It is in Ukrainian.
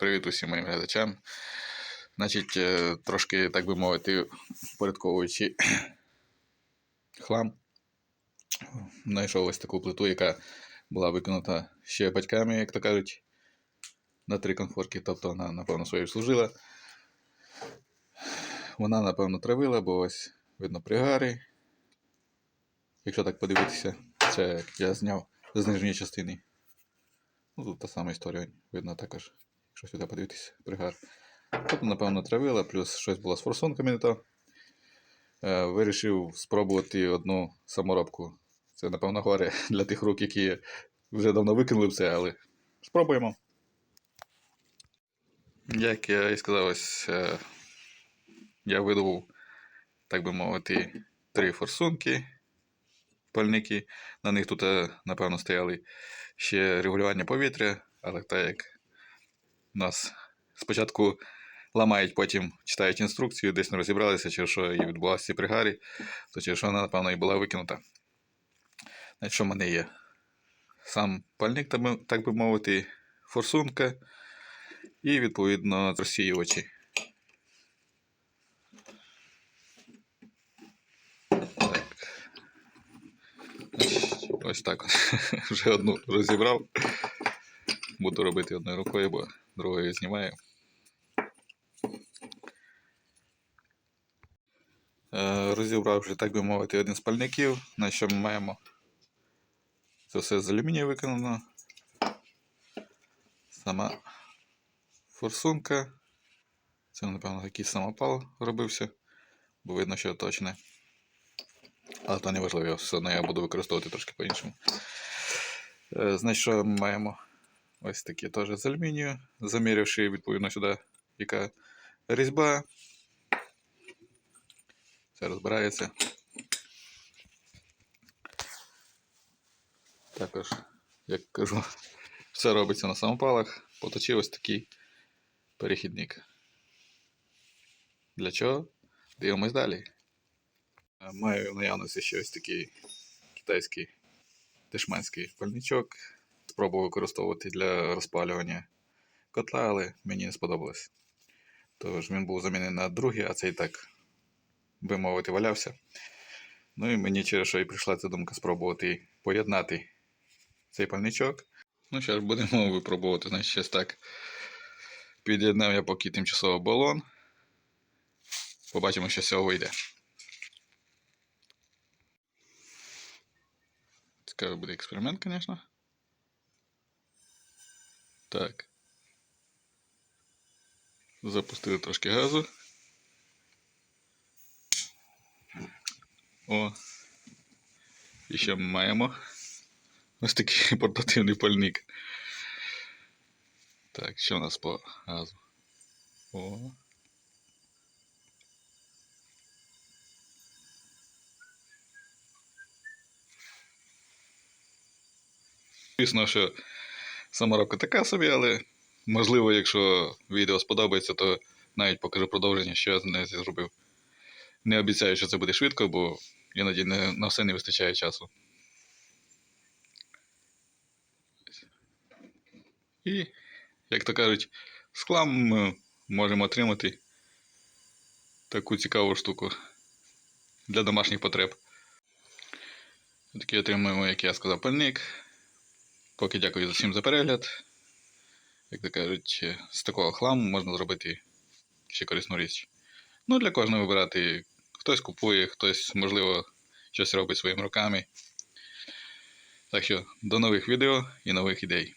Привіт усім моїм глядачам. Значить, е, трошки, так би мовити, впорядковуючи хлам, знайшов ось таку плиту, яка була виконана ще батьками, як то кажуть, на три конфорки, тобто вона, напевно, своєю служила. Вона, напевно, травила, бо ось видно пригари. Якщо так подивитися, це я зняв з нижньої частини. Ну, тут та сама історія, видно також, якщо сюди подивитися, пригар. Тобто, напевно, травила, плюс щось було з форсунками не то. Е, вирішив спробувати одну саморобку. Це, напевно, горе для тих рук, які вже давно викинули все, але спробуємо. Як я і сказав, ось е, я видобув, так би мовити, три форсунки пальники. На них тут, е, напевно, стояли ще регулювання повітря, але так як нас спочатку ламають, потім читають інструкцію, десь не розібралися, через що і відбулася при гарі, то через що вона, напевно, і була викинута. Значить, що в мене є? Сам пальник, так би- мовити, форсунка і, відповідно, розсіювачі. Ось так. Вже одну розібрав. Буду робити одною рукою, бо другою знімаю. Е, Розібрав вже, так би мовити, один з пальників, на що ми маємо. Це все з алюмінію виконано. Сама форсунка. Це, напевно, якийсь самопал робився, бо видно, що точне. Але то не важливо, все одно я буду використовувати трошки по-іншому. Е, Значить, що ми маємо ось такі теж з алюмінію, замірявши відповідно сюди, яка різьба. Це розбирається. Також, як кажу, все робиться на самопалах. Поточив ось такий перехідник. Для чого? Дивимось далі. Маю наявності ще ось такий китайський дешманський пальничок. Спробував використовувати для розпалювання котла, але мені не сподобалось. Тож він був замінений на другий, а цей так, би мовити, валявся. Ну і мені через що і прийшла ця думка спробувати поєднати цей пальничок. Ну, ж, будемо випробувати. Значить, щось так. Під'єднав я поки тимчасово балон. Побачимо, що з цього вийде. Цікавий буде експеримент, звісно. Так. Запустили трошки газу. О. І ще ми маємо ось такий портативний пальник. Так, що у нас по газу? О. Звісно, що саморобка така собі, але можливо, якщо відео сподобається, то навіть покажу продовження, що я з нею зробив. Не обіцяю, що це буде швидко, бо іноді не, на все не вистачає часу. І, як то кажуть, з хламом ми можемо отримати таку цікаву штуку для домашніх потреб. Такий отримуємо, як я сказав, пальник. Поки дякую всім за перегляд. Як то кажуть, з такого хламу можна зробити ще корисну річ. Ну, для кожного вибирати. Хтось купує, хтось, можливо, щось робить своїми руками. Так що до нових відео і нових ідей.